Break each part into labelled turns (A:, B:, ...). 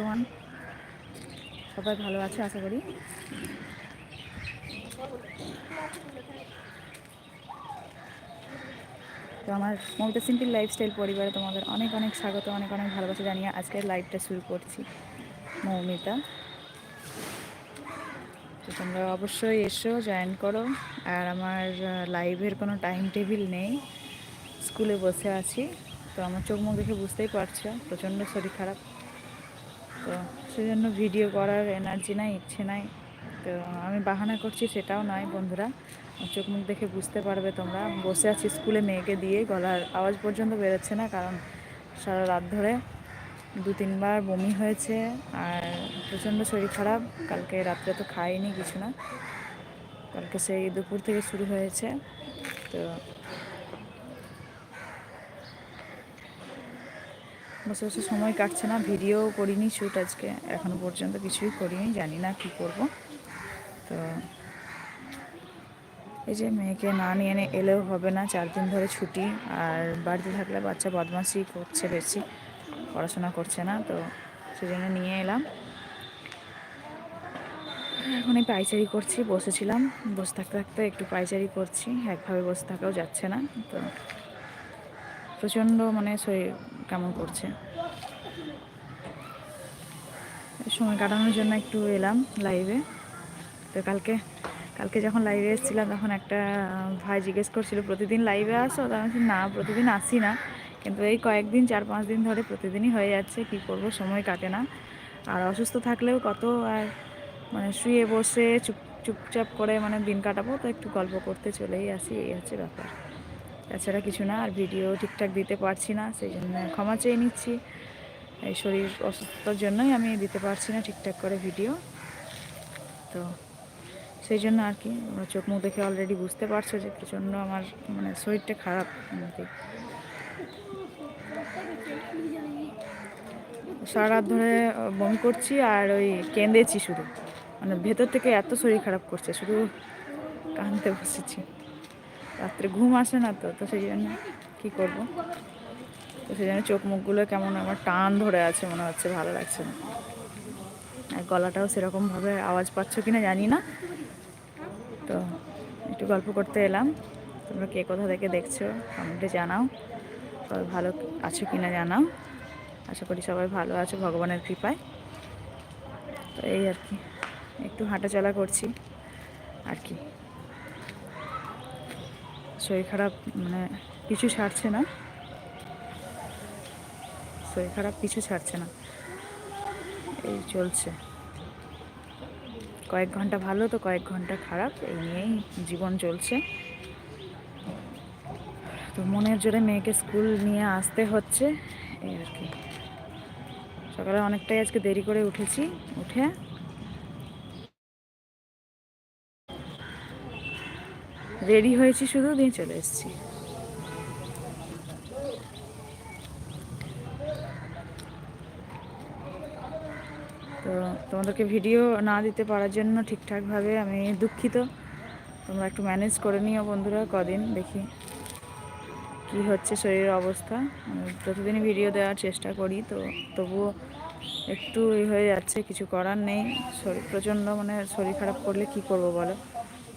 A: One সবাই ভালো আছে, আশা করি। তো আমার মমতা সিম্পল লাইফস্টাইল পরিবারে তোমাদের অনেক অনেক স্বাগত, অনেক অনেক ভালোবাসা জানিয়ে আজকের লাইভটা শুরু করছি মৌমিতা। তো তোমরা অবশ্যই এসো জয়েন করো। আর আমার লাইভের কোনো টাইম টেবিল নেই। স্কুলে বসে আছি। তো আমার চোখ মুখ দেখে বুঝতেই পারছ, প্রচণ্ড শরীর খারাপ। তো সেজন্য ভিডিও করার এনার্জি নাই, ইচ্ছে নাই। তো আমি বাহানা করছি সেটাও নয় বন্ধুরা। চোখ মুখ দেখে বুঝতে পারবে তোমরা। বসে আছি স্কুলে মেয়েকে দিয়ে, গলার আওয়াজ পর্যন্ত বেরোচ্ছে না, কারণ সারা রাত ধরে দু তিনবার বমি হয়েছে আর প্রচণ্ড শরীর খারাপ। কালকে রাত্রে তো খাইনি, কিছু না। কালকে সেই দুপুর থেকে শুরু হয়েছে। তো বসে বসে সময় কাটছে না ভিডিও করিনি শ্যুট আজকে। এখনও পর্যন্ত কিছুই করিনি, জানি না কি করব। তো এই যে মেয়েকে না নিয়ে এনে এলেও হবে না, চার দিন ধরে ছুটি, আর বাড়িতে থাকলে বাচ্চা বদমাশি করছে বেশি, পড়াশোনা করছে না, তো সেজন্য নিয়ে এলাম। এখনই পাইচারি করছি, বসেছিলাম, বসে থাকতে থাকতে একটু পাইচারি করছি, একভাবে বসে থাকাও যাচ্ছে না, তো প্রচণ্ড মানে শরীর কেমন করছে? সময় কাটানোর জন্য একটু এলাম লাইভে তো কালকে কালকে যখন লাইভে এসেছিলাম, তখন একটা ভাই জিজ্ঞেস করছিল, প্রতিদিন লাইভে আসো? তখন না, প্রতিদিন আসি না। কিন্তু এই কয়েকদিন চার পাঁচ দিন ধরে প্রতিদিনই হয়ে যাচ্ছে, কি করব, সময় কাটে না। আর অসুস্থ থাকলেও কত আর মানে শুয়ে বসে চুপ, চুপচাপ করে মানে দিন কাটাবো, তো একটু গল্প করতে চলেই আসি, এই হচ্ছে ব্যাপার। তাছাড়া কিছু না, আর ভিডিও ঠিকঠাক দিতে পারছি না, সেই জন্য ক্ষমা চেয়ে নিচ্ছি। এই শরীর অসুস্থতার জন্যই আমি দিতে পারছি না ঠিকঠাক করে ভিডিও। তো সেই জন্য আর কি আমরা চোখ মুখ দেখে অলরেডি বুঝতে পারছ যে প্রচণ্ড আমার মানে শরীরটা খারাপ সারা ধরে বমি করছি আর ওই কেঁদেছি শুধু। মানে ভেতর থেকে এত শরীর খারাপ করছে, শুধু কানতে বসেছি। রাত্রে ঘুম আসে না তো তো সেই জন্য কী করব? তো সেই জন্য চোখ মুখগুলো কেমন আমার টান ধরে আছে মনে হচ্ছে, ভালো লাগছে না। আর গলাটাও সেরকমভাবে আওয়াজ পাচ্ছ কি না জানি না। তো একটু গল্প করতে এলাম, তোমরা কে কোথা থেকে দেখছ কমেন্টে জানাও, সবাই ভালো আছো কি না জানাও। আশা করি সবাই ভালো আছো, ভগবানের কৃপায়। তো এই আর কি, একটু হাঁটাচলা করছি, আর কি। শরীর খারাপ মানে কিছু ছাড়ছে না। শরীর খারাপ কিছু ছাড়ছে না। এই চলছে। কয়েক ঘণ্টা ভালো তো কয়েক ঘণ্টা খারাপ, এই নিয়েই জীবন চলছে। তো মনের জোরে মেয়েকে স্কুল নিয়ে আসতে হচ্ছে, এই আর কি। সকালে অনেকটাই আজকে দেরি করে উঠেছি, উঠে রেডি হয়েছি শুধু, দিয়ে চলে এসেছি। তো তোমাদেরকে ভিডিও না দিতে পারার জন্য ঠিকঠাকভাবে আমি দুঃখিত। তোমরা একটু ম্যানেজ করে নিও বন্ধুরা, কদিন দেখি কি হচ্ছে শরীরের অবস্থা। প্রতিদিনই ভিডিও দেওয়ার চেষ্টা করি, তো তবুও একটু হয়ে যাচ্ছে, কিছু করার নেই। শরীর প্রচণ্ড মানে শরীর খারাপ করলে কি করব বলো?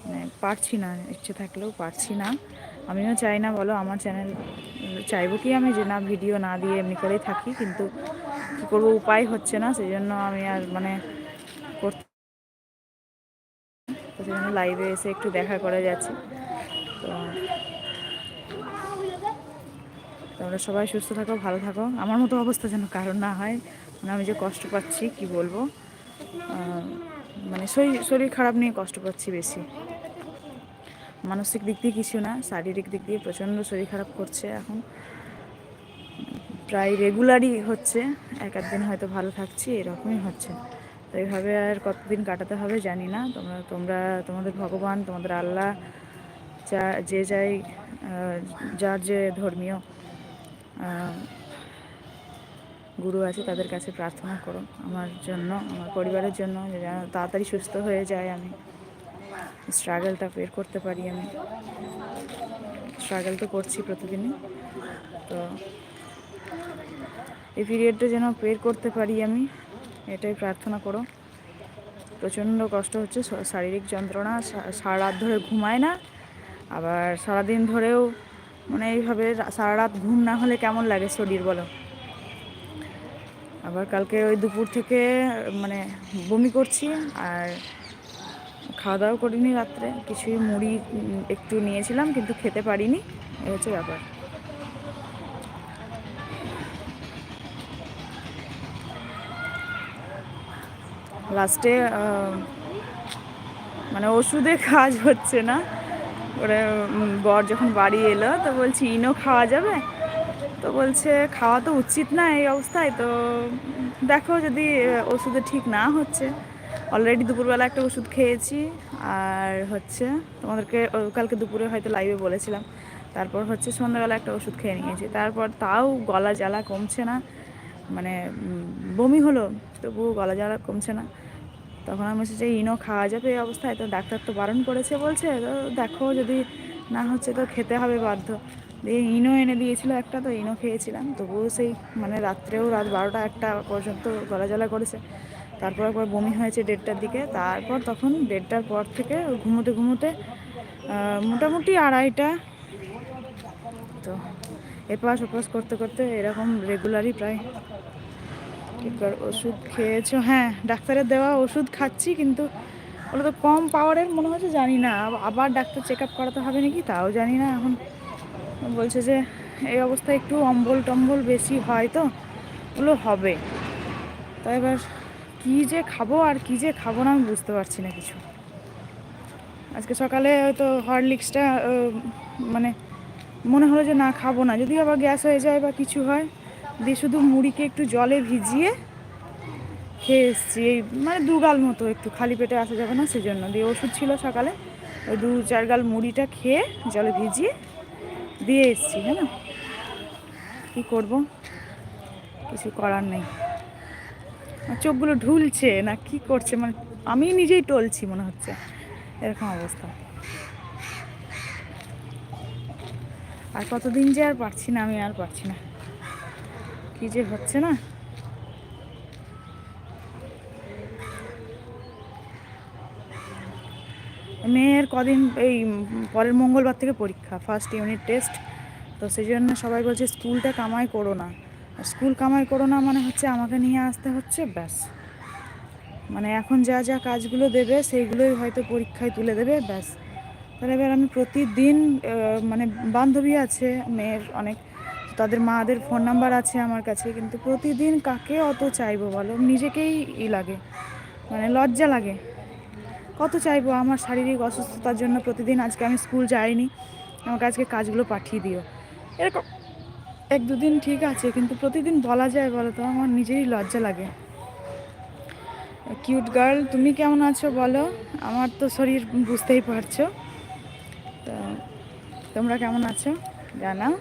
A: মানে পারছি না, ইচ্ছে থাকলেও পারছি না। আমিও চাই না, বলো আমার চ্যানেল চাইব কি আমি যে না ভিডিও না দিয়ে এমনি করেই থাকি, কিন্তু কী করব উপায় হচ্ছে না সেই জন্য আমি আর মানে করতে সেই জন্য লাইভে এসে একটু দেখা করে যাচ্ছি। তো তোমরা সবাই সুস্থ থাকো, ভালো থাকো। আমার মতো অবস্থা যেন কারণ না হয় মানে আমি যে কষ্ট পাচ্ছি, কি বলব? মানে শরীর শরীর খারাপ নিয়ে কষ্ট পাচ্ছি বেশি। মানসিক দিক দিয়ে কিছু না, শারীরিক দিক দিয়ে প্রচণ্ড শরীর খারাপ করছে এখন। প্রায় রেগুলারই হচ্ছে, এক একদিন হয়তো ভালো থাকছি, এরকমই হচ্ছে। তো এইভাবে আর কতদিন কাটাতে হবে জানি না। তোমরা তোমরা, তোমাদের ভগবান, তোমাদের আল্লাহ, যা, যে যাই যার যে ধর্মীয় গুরু আছে, তাদের কাছে প্রার্থনা করো। আমার জন্য, আমার পরিবারের জন্য যেন তাড়াতাড়ি সুস্থ হয়ে যায় আমি। স্ট্রাগলটা বের করতে পারি আমি। স্ট্রাগল তো করছি প্রতিদিনই। তো এই পিরিয়ডটা যেন বের করতে পারি আমি, এটাই প্রার্থনা করো। প্রচণ্ড কষ্ট হচ্ছে শারীরিক যন্ত্রণা সারা রাত ধরে ঘুমায় না, আবার সারাদিন ধরেও মানে এইভাবে সারা রাত ঘুম না হলে কেমন লাগে শরীর বলো? আবার কালকে ওই দুপুর থেকে মানে বমি করছি, আর খাওয়া দাওয়া করিনি রাত্রে, কিছুই মুড়ি একটু নিয়েছিলাম কিন্তু খেতে পারিনি এই হচ্ছে ব্যাপার। লাস্টে মানে ওষুধে কাজ হচ্ছে না, ওরে বর যখন বাড়ি এলো তো বলছি, ইনো খাওয়া যাবে? তো বলছে, খাওয়া তো উচিত না এই অবস্থায়, তো দেখো যদি ওষুধে ঠিক না হচ্ছে। অলরেডি দুপুরবেলা একটা ওষুধ খেয়েছি, আর হচ্ছে তোমাদেরকে কালকে দুপুরে হয়তো লাইভে বলেছিলাম। তারপর হচ্ছে সন্ধ্যাবেলা একটা ওষুধ খেয়ে নিয়েছি। তারপর তাও গলা জ্বালা কমছে না মানে বমি হলো, তবুও গলা জ্বালা কমছে না। তখন আমি যে, ইনো, খাওয়া যাবে এই অবস্থায়? তো ডাক্তার তো বারণ করেছে, বলছে, তো দেখো, যদি না হচ্ছে তো খেতে হবে বাধ্য। দিয়ে ইনো এনে দিয়েছিল একটা, তো ইনো খেয়েছিলাম। তবুও সেই মানে রাত্রেও রাত বারোটা একটা পর্যন্ত গলা জ্বালা করেছে। তারপর একবার বমি হয়েছে দেড়টার দিকে, তারপর তখন দেড়টার পর থেকে ঘুমোতে ঘুমোতে মোটামুটি আড়াইটা। তো এপাশ ওপাশ করতে করতে এরকম রেগুলারই প্রায় এবার ওষুধ খেয়েছো? হ্যাঁ ডাক্তারের দেওয়া ওষুধ খাচ্ছি কিন্তু ওগুলো তো কম পাওয়ারের মনে হচ্ছে, জানি না। আবার ডাক্তার চেক আপ করাতে হবে নাকি? তাও জানি না এখন। বলছে যে এই অবস্থায় একটু অম্বল টম্বল বেশি হয় তো, ওগুলো হবে। তো এবার কী যে খাব আর কী যে খাব না আমি বুঝতে পারছি না কিছু। আজকে সকালে হয়তো হরলিক্সটা মানে মনে হলো যে না খাব না। যদি আবার গ্যাস হয়ে যায় বা কিছু হয়, দিয়ে শুধু মুড়িকে একটু জলে ভিজিয়ে খেয়ে এসছি। এই মানে দু গাল মতো একটু খালি পেটে আসা যাবে না সেজন্য। দিয়ে ওষুধ ছিল সকালে, ওই দু চার গাল মুড়িটা খেয়ে জলে ভিজিয়ে দিয়ে এসছি হ্যাঁ না? কী করব? কিছু করার নেই। চোখগুলো ঢুলছে না, কি করছে? মানে আমি নিজেই টলছি মনে হচ্ছে। এরকম অবস্থা। আর কতদিন যে আর পারছি না, আমি আর পারছি না। কি যে হচ্ছে না? মেয়ের কদিন এই পরের মঙ্গলবার থেকে পরীক্ষা ফার্স্ট ইউনিট টেস্ট তো সেই জন্য সবাই বলছে, স্কুলটা কামাই করো না। স্কুল কামাই করো না মানে হচ্ছে আমাকে নিয়ে আসতে হচ্ছে, ব্যাস। মানে এখন যা যা কাজগুলো দেবে সেইগুলোই হয়তো পরীক্ষায় তুলে দেবে, ব্যাস। তাহলে এবার আমি প্রতিদিন মানে বান্ধবী আছে, মেয়ের অনেক, তাদের মাদের ফোন নাম্বার আছে আমার কাছে, কিন্তু প্রতিদিন কাকে অত চাইব বলো? নিজেকেই ই লাগে মানে লজ্জা লাগে। কত চাইব আমার শারীরিক অসুস্থতার জন্য প্রতিদিন? আজকে আমি স্কুল যাইনি, আমাকে আজকে কাজগুলো পাঠিয়ে দিও। এরকম এক দুদিন ঠিক আছে, কিন্তু প্রতিদিন বলা যায় বলো তো আমার নিজেরই লজ্জা লাগে। কিউট গার্ল, তুমি কেমন আছো বলো? আমার তো শরীর বুঝতেই পারছ। তো তোমরা কেমন আছো? জানাও।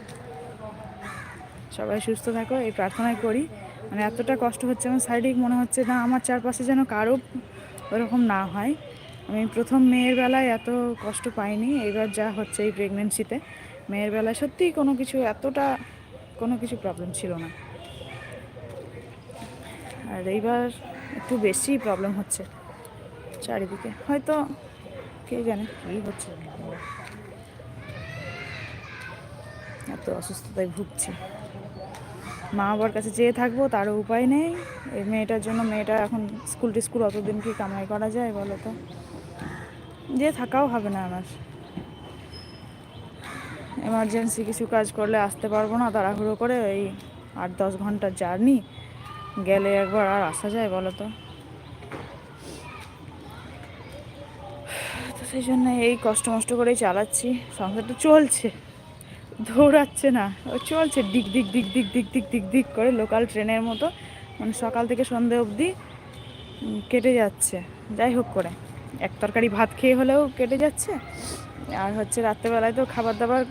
A: সবাই সুস্থ থাকো, এই প্রার্থনাই করি। মানে এতটা কষ্ট হচ্ছে আমার শারীরিক, মনে হচ্ছে না আমার চারপাশে যেন কারও ওরকম না হয়। আমি প্রথম মেয়ের বেলায় এত কষ্ট পাইনি এবার যা হচ্ছে এই প্রেগনেন্সিতে মেয়ের বেলায় সত্যিই কোনো কিছু এতটা কোনো কিছু প্রবলেম ছিল না। আর এইবার একটু বেশি প্রবলেম হচ্ছে চারিদিকে। হয়তো কে জানে কী হচ্ছে। এত অসুস্থতায় ভুগছি। মা বাবার কাছে যেয়ে থাকব, তারও উপায় নেই। এই মেয়েটার জন্য মেয়েটা এখন স্কুল টিস্কুল অতদিন কি কামাই করা যায় বলো তো? যে থাকাও হবে না আমার এমার্জেন্সি কিছু কাজ করলে আসতে পারব না, তাড়াহুড়ো করে এই আট দশ ঘণ্টার জার্নি গেলে একবার আর আসা যায় বলো তো তো সেই জন্য এই কষ্ট মষ্ট করেই চালাচ্ছি সংসারটা চলছে, দৌড়াচ্ছে না, ও চলছে দিক দিক দিক দিক দিক দিক দিক দিক করে লোকাল ট্রেনের মতো মানে সকাল থেকে সন্ধে অবধি কেটে যাচ্ছে, যাই হোক করে, এক তরকারি ভাত খেয়ে হলেও কেটে যাচ্ছে, আর হচ্ছে রাত্রেবেলায় তো খাবার দাবার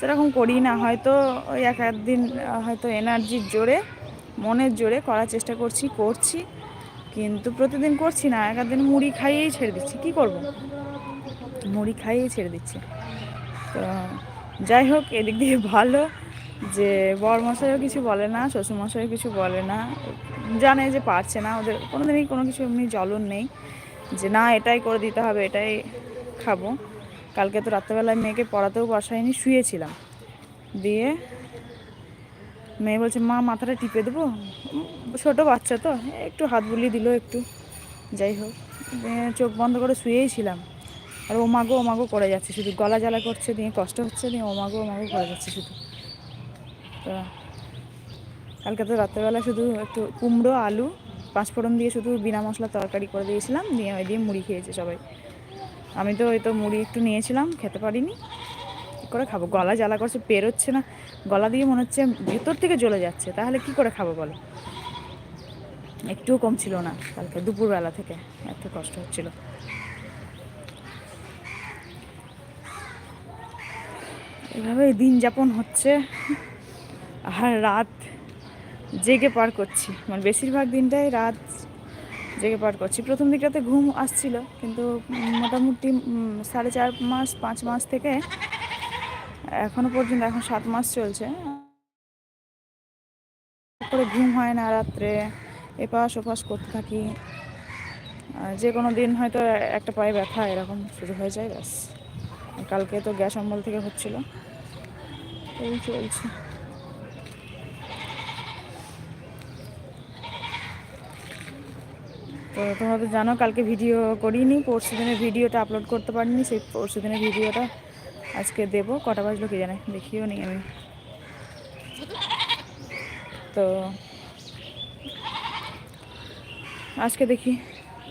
A: সেরকম করি না। হয়তো ওই এক একদিন হয়তো এনার্জির জোরে, মনের জোরে করার চেষ্টা করছি করছি। কিন্তু প্রতিদিন করছি না। এক দিন মুড়ি খাইয়েই ছেড়ে দিচ্ছি। কি করব? মুড়ি খাইয়েই ছেড়ে দিচ্ছি। তো যাই হোক, এদিক দিয়ে ভালো যে বরমশাইও কিছু বলে না, শ্বশুরমশাইও কিছু বলে না। জানে যে পারছে না। ওদের কোনো দিনই কোনো কিছু এমনি জ্বলন নেই যে, না, এটাই করে দিতে হবে, এটাই খাব। কালকে তো রাত্রেবেলায় মেয়েকে পড়াতেও বসায়নি, শুয়েছিলাম। দিয়ে মেয়ে বলছে, মা, মাথাটা টিপে দেবো? ছোটো বাচ্চা তো, একটু হাত বুলিয়ে দিল একটু, যাই হোক। চোখ বন্ধ করে শুয়েই ছিলাম। আর ও মাগো ও মাগো করে যাচ্ছে শুধু, গলা জ্বালা করছে, দিয়ে কষ্ট হচ্ছে, দিয়ে ও মাগো ও মাগো করে যাচ্ছে শুধু। তো কালকে তো রাত্রেবেলা শুধু একটু কুমড়ো, আলু, পাঁচফোড়ন দিয়ে শুধু বিনা মশলা তরকারি করে দিয়েছিলাম, দিয়ে ওই দিয়ে মুড়ি খেয়েছে সবাই। আমি তো ওই তো মুড়ি একটু নিয়েছিলাম, খেতে পারিনি। কী করে খাব? গলা জ্বালা করছে, পেরোচ্ছে না। গলা দিয়ে মনে হচ্ছে ভেতর থেকে জ্বলে যাচ্ছে। তাহলে কি করে খাব বলো? একটুও কম ছিল না কালকে, দুপুরবেলা থেকে। এত কষ্ট হচ্ছিল। এভাবে দিন যাপন হচ্ছে। আর রাত জেগে পার করছি। মানে বেশিরভাগ দিনটাই রাত জেগে পার করছি। প্রথম দিকটাতে ঘুম আসছিল, কিন্তু মোটামুটি সাড়ে চার মাস, পাঁচ মাস থেকে এখনও পর্যন্ত, এখন সাত মাস চলছে। করে ঘুম হয় না রাত্রে, এপাশ ওপাশ করতে থাকি। যে কোনো দিন হয়তো একটা পায়ে ব্যথা, এরকম শুরু হয়ে যায়, ব্যাস। কালকে তো গ্যাস অম্বল থেকে হচ্ছিল। এই চলছে। তো তোমরা তো জানো, কালকে ভিডিও করিনি, পরশু দিনের ভিডিওটা আপলোড করতে পারিনি, সেই পরশু দিনের ভিডিওটা আজকে দেবো। কটা বাজলো কি জানে, দেখিও নি আমি। তো আজকে দেখি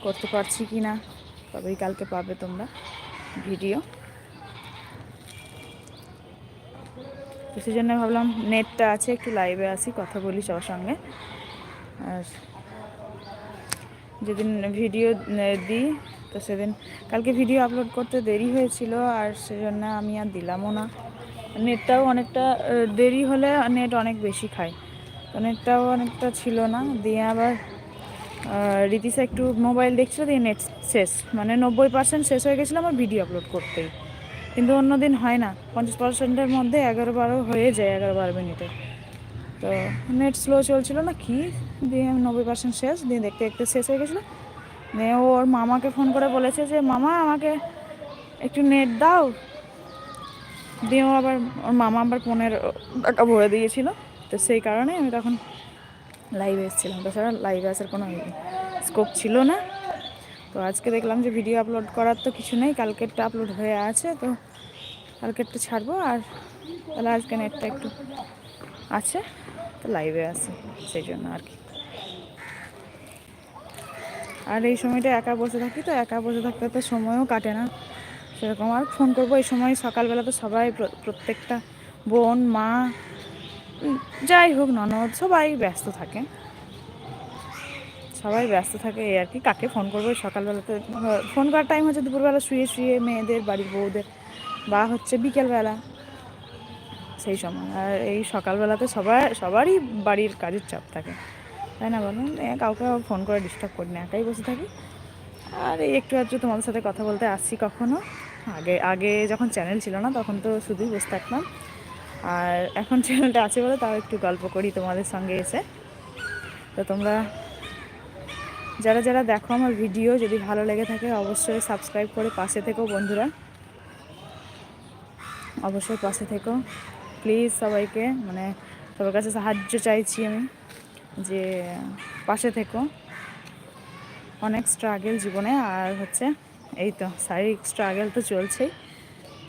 A: করতে পারছি কি না, তবেই কালকে পাবে তোমরা ভিডিও তো সেই জন্য ভাবলাম নেটটা আছে, একটু লাইভে আসি কথা বলি সবার সঙ্গে। আর যেদিন ভিডিও দিই, তো সেদিন, কালকে ভিডিও আপলোড করতে দেরি হয়েছিল আর সেজন্য আমি আর দিলামও না। নেটটাও অনেকটা দেরি হলে নেট অনেক বেশি খায়। তো নেটটাও অনেকটা ছিল না, দিয়ে আবার রীতিশা একটু মোবাইল দেখছিল, দিয়ে নেট শেষ। মানে নব্বই পার্সেন্ট শেষ হয়ে গেছিল আমার ভিডিও আপলোড করতেই। কিন্তু অন্য দিন হয় না। পঞ্চাশ পার্সেন্টের মধ্যে এগারো বারো হয়ে যায়, এগারো বারো মিনিটে। তো নেট স্লো চলছিল না কি? দিয়ে নব্বই পার্সেন্ট শেষ, দিয়ে দেখতে দেখতে শেষ হয়ে গেছিল। দিয়ে ওর মামাকে ফোন করে বলেছে যে, মামা, আমাকে একটু নেট দাও। দিয়ে ও আবার, ওর মামা আবার ফোনের টাকা ভরে দিয়েছিল। তো সেই কারণে আমি তখন লাইভে এসেছিলাম। তাছাড়া লাইভে আসার কোনো স্কোপ ছিল না। তো আজকে দেখলাম যে ভিডিও আপলোড করার তো কিছু নেই, কালকেরটা আপলোড হয়ে আছে। তো কালকেরটা ছাড়বো আর তাহলে আজকে নেটটা একটু আছে। তো লাইভে আছে, সেই জন্য আর কি। আর এই সময়টা একা বসে থাকি তো, একা বসে থাকতে তো সময়ও কাটে না। সেরকম আর ফোন করব, এই সময় সকালবেলা তো সবাই প্রত্যেকটা বোন, মা যাই হোক, ননদ, সবাই ব্যস্ত থাকে। সবাই ব্যস্ত থাকে, এই আর কি, কাকে ফোন করব? সকালবেলাতে ফোন করার টাইম হচ্ছে দুপুরবেলা শুয়ে শুয়ে মেয়েদের বাড়ির বউদের, বা হচ্ছে বিকেলবেলা। সেই সময়। আর এই সকালবেলাতে সবার, সবারই বাড়ির কাজের চাপ থাকে। তাই না বলুন? কাউকে ফোন করে ডিস্টার্ব করি না, একাই বসে থাকি। আর এই একটু আধটু তোমাদের সাথে কথা বলতে আসছি কখনো। আগে আগে যখন চ্যানেল ছিল না, তখন তো শুধুই বসে থাকতাম। আর এখন চ্যানেলটা আছে বলে তাও একটু গল্প করি তোমাদের সঙ্গে এসে। তো তোমরা যারা যারা দেখো আমার ভিডিও যদি ভালো লেগে থাকে অবশ্যই সাবস্ক্রাইব করে পাশে থেকো বন্ধুরা। অবশ্যই পাশে থেকো। প্লিজ সবাইকে মানে সবার কাছে সাহায্য চাইছি আমি যে পাশে থেকো। অনেক স্ট্রাগেল জীবনে, আর হচ্ছে এই তো শারীরিক স্ট্রাগেল তো চলছেই।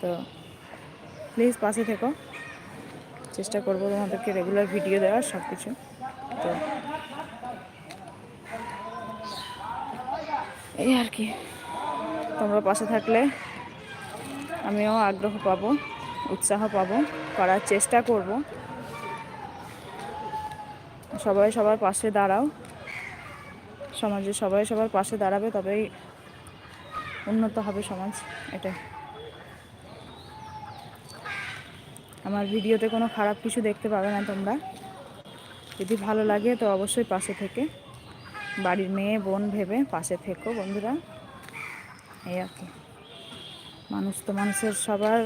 A: তো প্লিজ পাশে থেকো। চেষ্টা করব তোমাদেরকে রেগুলার ভিডিও দেওয়ার সব কিছু তো এই আর কি, তোমরা পাশে থাকলে আমিও আগ্রহ পাবো। উৎসাহ পাবো, করার চেষ্টা করব। সবাই সবার পাশে দাঁড়াও। সমাজে সবাই সবার পাশে দাঁড়াবে, তবেই উন্নত হবে সমাজ, এটাই। আমার ভিডিওতে কোনো খারাপ কিছু দেখতে পাবে না তোমরা। যদি ভালো লাগে তো অবশ্যই পাশে থেকে, বাড়ির মেয়ে, বোন ভেবে পাশে থেকো বন্ধুরা। এই আর কি। মানুষ তো মানুষের সবার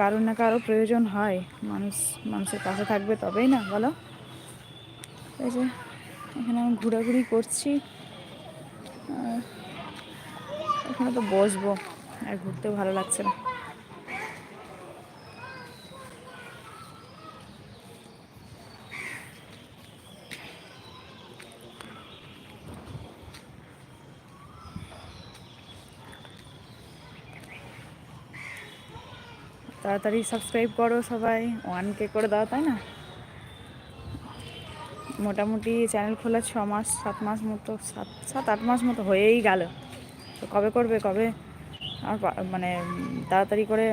A: কারোর না কারও প্রয়োজন হয়। মানুষ, মানুষের কাছে থাকবে তবেই না, বলো? এই যে, এখানে আমি ঘোরাঘুরি করছি। এখানে তো বসবো, আর ঘুরতে ভালো লাগছে না। তাড়াতাড়ি সাবস্ক্রাইব করো সবাই। ওয়ান কে করে দাও, তাই না? মোটামুটি চ্যানেল খোলা ছ মাস, সাত মাস মতো, সাত সাত, আট মাস মতো হয়েই গেল। তো কবে করবে, কবে? আর মানে তাড়াতাড়ি করে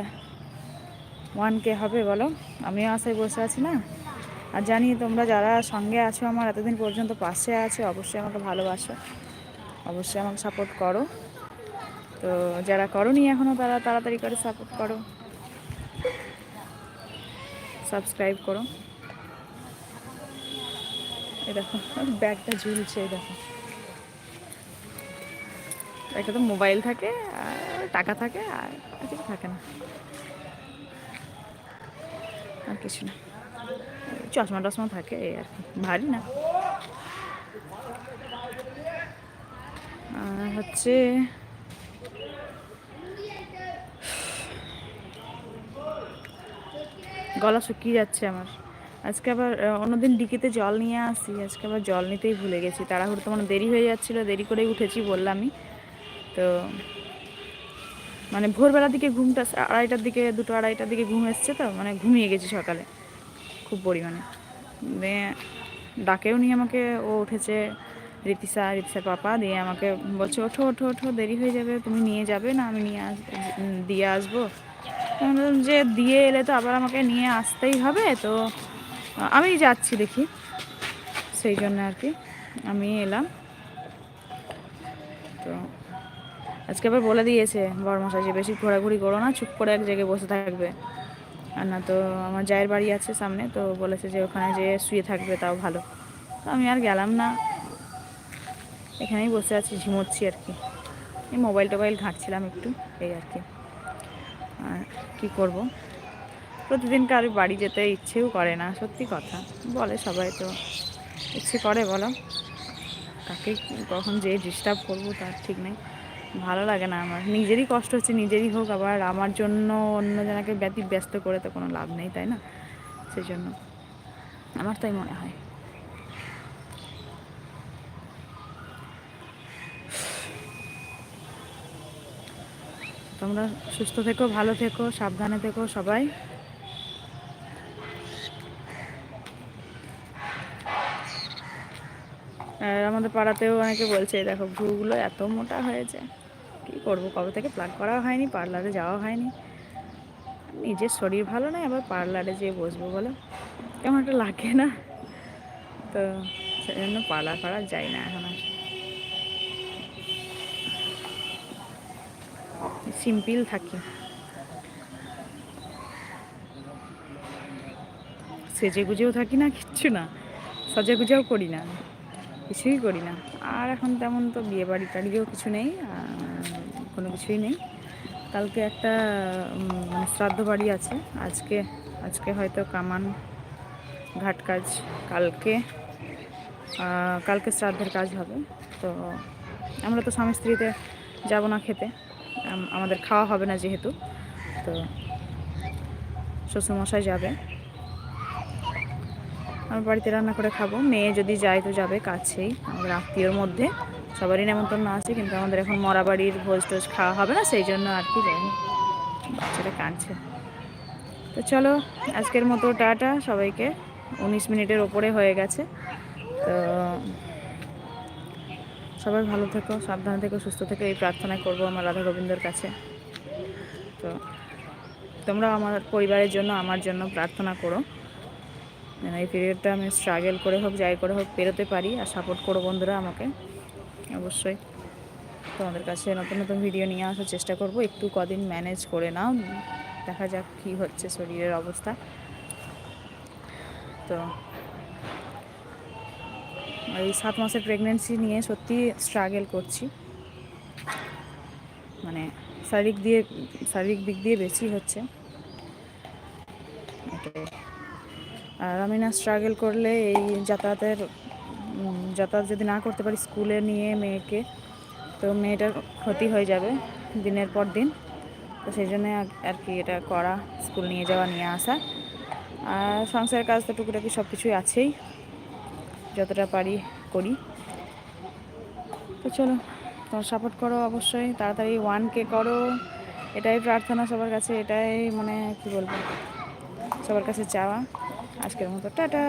A: ওয়ান কে হবে বলো। আমিও আশায় বসে আছি না? আর জানি তোমরা যারা সঙ্গে আছো আমার, এতদিন পর্যন্ত পাশে আছে, অবশ্যই আমাকে ভালোবাসো। অবশ্যই আমাকে সাপোর্ট করো। তো যারা করনি এখনও তারা তাড়াতাড়ি করে সাপোর্ট করো। সাবস্ক্রাইব করো। দেখো, ব্যাগটা ঝুলছে দেখো। একটা তো মোবাইল থাকে, আর টাকা থাকে, আর কিছু থাকে না। আর কিছু না। চশমা টশমা থাকে, এই আর কি, ভারী না। আর হচ্ছে গলা শুকিয়ে যাচ্ছে আমার। আজকে আবার অন্যদিন ডিকিতে জল নিয়ে আসি, আজকে আবার জল নিতেই ভুলে গেছি। তাড়াহুড়ো তো মানে দেরি হয়ে যাচ্ছিল, দেরি করেই উঠেছি বললামই তো মানে ভোরবেলার দিকে ঘুমটা, আড়াইটার দিকে, দুটো আড়াইটার দিকে ঘুম এসছে তো মানে ঘুমিয়ে গেছি সকালে, খুব পরিমাণে। ডাকেও নিয়ে আমাকে, ও উঠেছে রীতিশা রীতিশার পাপা, দিয়ে আমাকে বলছে, ওঠো ওঠো ওঠো, দেরি হয়ে যাবে, তুমি নিয়ে যাবে না, আমি নিয়ে আস দিয়ে আসব। যে দিয়ে এলে তো আবার আমাকে নিয়ে আসতেই হবে, তো আমি যাচ্ছি দেখি। সেই জন্য আর কি আমি এলাম। তো আজকে আবার বলে দিয়েছে বড়মশাই যে বেশি ঘোরাঘুরি করো না, চুপ করে এক জায়গায় বসে থাকবে। আর না তো আমার জায়ের বাড়ি আছে সামনে, তো বলেছে যে ওখানে যে শুয়ে থাকবে তাও ভালো। তো আমি আর গেলাম না। এখানেই বসে আছি, ঝিমোচ্ছি আর কি। এই মোবাইল টোবাইল ঘাঁটছিলাম একটু, এই আর কি। আর কী করব? প্রতিদিন কারও বাড়ি যেতে ইচ্ছেও করে না, সত্যি কথা। বলে সবাই তো ইচ্ছে করে, বলো। কাকে কখন যে ডিস্টার্ব করব তার ঠিক নেই। ভালো লাগে না আমার। নিজেরই কষ্ট হচ্ছে, নিজেরই হোক, আবার আমার জন্য অন্য জনকে ব্যতি ব্যস্ত করে তো কোনো লাভ নেই, তাই না? সেই জন্য আমার তাই মনে হয়। তোমরা সুস্থ থেকো, ভালো থেকো, সাবধানে থেকো সবাই। আর আমাদের পাড়াতেও অনেকে বলছে দেখো ভ্রুগুলো এত মোটা হয়েছে। কী করব, কবে থেকে প্লাগ করা হয়নি পার্লারে যাওয়া হয়নি। নিজের শরীর ভালো নয়, আবার পার্লারে যেয়ে বসবো বলো। কেমন একটা লাগে না। তো সেই জন্য পার্লার ফার্লার যাই না এখন আর সিম্পল থাকি। সেজে গুজেও থাকি না, কিচ্ছু না। সাজা গুজাও করি না। কিছুই করি না। আর এখন তেমন তো বিয়ে বাড়ি টাড়িও কিছু নেই কোনো কিছুই নেই। কালকে একটা মানে শ্রাদ্ধ বাড়ি আছে। আজকে আজকে হয়তো কামান ঘাট কাজ কালকে কালকে শ্রাদ্ধের কাজ হবে। তো আমরা তো স্বামী স্ত্রীতে যাব না খেতে। আমাদের খাওয়া হবে না যেহেতু, তো শ্বশুরমশাই যাবে। আমার বাড়িতে রান্না করে খাব। মেয়ে যদি যায় তো যাবে কাছেই, আমাদের আত্মীয়র মধ্যে। সবারই নেমন্তন্ন আছে, কিন্তু আমাদের এখন মরা বাড়ির ভোজ টোজ খাওয়া হবে না, সেই জন্য আর কি যাইনি বাচ্চাটা কাঁদছে। তো চলো, আজকের মতো টাটা সবাইকে। উনিশ মিনিটের ওপরে হয়ে গেছে। তো সবাই ভালো থেকো, সাবধানে থেকো, সুস্থ থেকো, এই প্রার্থনা করব আমার রাধা গোবিন্দর কাছে। তো তোমরা আমার পরিবারের জন্য, আমার জন্য প্রার্থনা করো। যেন এই পিরিয়ডটা আমি স্ট্রাগল করে হোক, যাই করে হোক, পেরোতে পারি আর সাপোর্ট করো বন্ধুরা আমাকে। অবশ্যই তোমাদের কাছে নতুন নতুন ভিডিও নিয়ে আসার চেষ্টা করব। একটু কদিন ম্যানেজ করে নাও, দেখা যাক কী হচ্ছে শরীরের অবস্থা। তো এই সাত মাসের প্রেগনেন্সি নিয়ে সত্যি স্ট্রাগল করছি। মানে শারীরিক দিয়ে, শারীরিক দিক দিয়ে বেশি হচ্ছে। আর আমি না স্ট্রাগল করলে এই যাতায়াতের যাতায়াত যদি না করতে পারি স্কুলে নিয়ে মেয়েকে, তো মেয়েটার ক্ষতি হয়ে যাবে দিনের পর দিন। তো সেই জন্য আর কি এটা করা, স্কুল নিয়ে যাওয়া, নিয়ে আসা। আর সংসারের কাজ তো টুকুটাকি সব কিছুই আছেই। যতটা পারি করি। তো চলো, তোমার সাপোর্ট করো অবশ্যই, তাড়াতাড়ি ওয়ান কে করো। এটাই প্রার্থনা সবার কাছে, এটাই মানে কি বলব? সবার কাছে চাওয়া। আজকের মতো, টাটা!